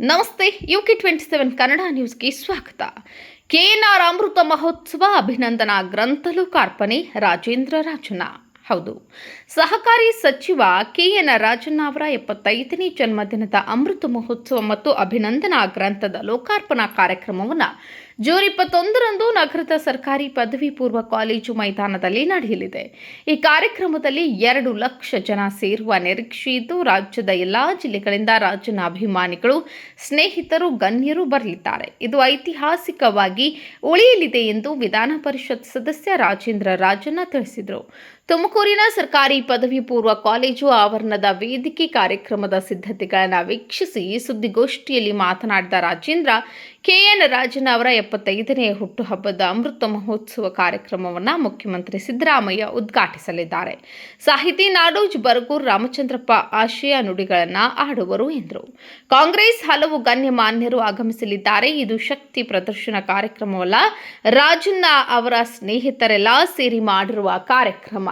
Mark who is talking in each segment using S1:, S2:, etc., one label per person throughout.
S1: ನಮಸ್ತೆ UK twenty seven Kannada ನ್ಯೂಸ್ಗೆ ಸ್ವಾಗತ. ಕೆಎನ್ಆರ್ ಅಮೃತ ಮಹೋತ್ಸವ ಅಭಿನಂದನಾ ಗ್ರಂಥಲು ಕಾರ್ಪಣೆ ರಾಜೇಂದ್ರ ರಾಜಣ್ಣ ಹೌದು. ಸಹಕಾರಿ ಸಚಿವ ಕೆಎನ್ ರಾಜಣ್ಣ ಅವರ ಎಪ್ಪತ್ತೈದನೇ ಜನ್ಮದಿನದ ಅಮೃತ ಮಹೋತ್ಸವ ಮತ್ತು ಅಭಿನಂದನಾ ಗ್ರಂಥದ ಲೋಕಾರ್ಪಣಾ ಕಾರ್ಯಕ್ರಮವನ್ನು ಜೂನ್ ಇಪ್ಪತ್ತೊಂದರಂದು ನಗರದ ಸರ್ಕಾರಿ ಪದವಿ ಪೂರ್ವ ಕಾಲೇಜು ಮೈದಾನದಲ್ಲಿ ನಡೆಯಲಿದೆ. ಈ ಕಾರ್ಯಕ್ರಮದಲ್ಲಿ ಎರಡು ಲಕ್ಷ ಜನ ಸೇರುವ ನಿರೀಕ್ಷೆ ಇದ್ದು ರಾಜ್ಯದ ಎಲ್ಲಾ ಜಿಲ್ಲೆಗಳಿಂದ ರಾಜನ ಅಭಿಮಾನಿಗಳು, ಸ್ನೇಹಿತರು, ಗಣ್ಯರು ಬರಲಿದ್ದಾರೆ. ಇದು ಐತಿಹಾಸಿಕವಾಗಿ ಉಳಿಯಲಿದೆ ಎಂದು ವಿಧಾನ ಪರಿಷತ್ ಸದಸ್ಯ ರಾಜೇಂದ್ರ ರಾಜಣ್ಣ ತಿಳಿಸಿದರು. ತುಮಕೂರಿನ ಸರ್ಕಾರಿ ಪದವಿ ಪೂರ್ವ ಕಾಲೇಜು ಆವರಣದ ವೇದಿಕೆ ಕಾರ್ಯಕ್ರಮದ ಸಿದ್ಧತೆಗಳನ್ನು ವೀಕ್ಷಿಸಿ ಸುದ್ದಿಗೋಷ್ಠಿಯಲ್ಲಿ ಮಾತನಾಡಿದ ರಾಜೇಂದ್ರ ಕೆಎನ್ ರಾಜನ್ ಅವರ ಎಪ್ಪತ್ತೈದನೇ ಹುಟ್ಟುಹಬ್ಬದ ಅಮೃತ ಮಹೋತ್ಸವ ಕಾರ್ಯಕ್ರಮವನ್ನು ಮುಖ್ಯಮಂತ್ರಿ ಸಿದ್ದರಾಮಯ್ಯ ಉದ್ಘಾಟಿಸಲಿದ್ದಾರೆ. ಸಾಹಿತಿ ನಾಡೋಜ್ ಬರಗೂರ್ ರಾಮಚಂದ್ರಪ್ಪ ಆಶಯ ನುಡಿಗಳನ್ನು ಆಡುವರು ಎಂದರು. ಕಾಂಗ್ರೆಸ್ ಹಲವು ಗಣ್ಯಮಾನ್ಯರು ಆಗಮಿಸಲಿದ್ದಾರೆ. ಇದು ಶಕ್ತಿ ಪ್ರದರ್ಶನ ಕಾರ್ಯಕ್ರಮವಲ್ಲ. ರಾಜಣ್ಣ ಅವರ ಸ್ನೇಹಿತರೆಲ್ಲ ಸೇರಿ ಮಾಡಿರುವ ಕಾರ್ಯಕ್ರಮ.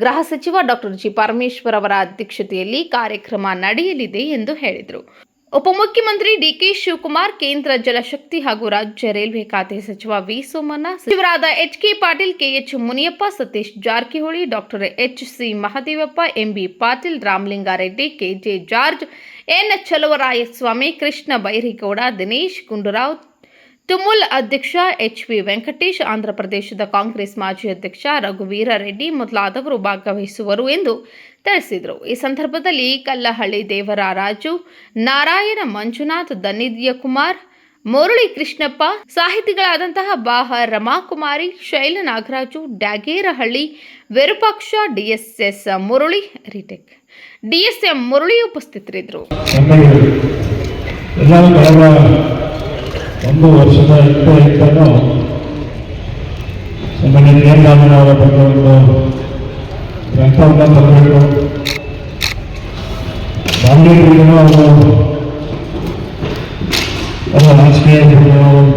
S1: ಗೃಹ ಸಚಿವ ಡಾಕ್ಟರ್ ಜಿ ಪರಮೇಶ್ವರ್ ಅವರ ಅಧ್ಯಕ್ಷತೆಯಲ್ಲಿ ಕಾರ್ಯಕ್ರಮ ನಡೆಯಲಿದೆ ಎಂದು ಹೇಳಿದರು. ಉಪಮುಖ್ಯಮಂತ್ರಿ ಡಿಕೆ ಶಿವಕುಮಾರ್ ಕೇಂದ್ರ ಜಲಶಕ್ತಿ ಹಾಗೂ ರಾಜ್ಯ ರೈಲ್ವೆ ಖಾತೆ ಸಚಿವ ವಿ ಸೋಮಣ್ಣ ಸಚಿವರಾದ H K Patil K H Muniyappa Satish Jarkiholi doctor H C Mahadevappa M B Patil Ramalinga Reddy K J George N Chaluvarayaswamy Krishna Byregowda Dinesh Gundu Rao Tumul ಅಧ್ಯಕ್ಷ ಎಚ್ ವಿ ವೆಂಕಟೇಶ್ ಆಂಧ್ರಪ್ರದೇಶದ ಕಾಂಗ್ರೆಸ್ ಮಾಜಿ ಅಧ್ಯಕ್ಷ ರಘುವೀರ ರೆಡ್ಡಿ ಮೊದಲಾದವರು ಭಾಗವಹಿಸುವರು ಎಂದು ತಿಳಿಸಿದರು. ಈ ಸಂದರ್ಭದಲ್ಲಿ ಕಲ್ಲಹಳ್ಳಿ ದೇವರಾರಾಜು, ನಾರಾಯಣ ಮಂಜುನಾಥ್ ದನಿದ್ಯ ಕುಮಾರ್, ಮುರಳಿ ಕೃಷ್ಣಪ್ಪ, ಸಾಹಿತಿಗಳಾದಂತಹ ಬಾಹ ರಮಾಕುಮಾರಿ, ಶೈಲ ನಾಗರಾಜು, ಡ್ಯಾಗೇರಹಳ್ಳಿ, ವಿರೂಪಾಕ್ಷ, ಡಿಎಸ್ಎಸ್ ಮುರಳಿ, ರಿಟೆಕ್. ಡಿಎಸ್ಎಂ ಮುರಳಿ ಉಪಸ್ಥಿತರಿದ್ದರು.
S2: ಕನ್ನಡಿಗರು ಎಲ್ಲ ಕಳೆದ ಒಂದು ವರ್ಷದ ಹಿಂದೆ ಇಂದನೂ ನಮ್ಮಲ್ಲಿ ನೇರರಾಮನವರ ಬಗ್ಗೆ ಒಂದು ಗ್ರಂಥವನ್ನು ಬರಬೇಕು ದಾಂಡೇಲಿಗೂ ಅವರು ಅವರ ರಾಜಕೀಯ ಒಂದು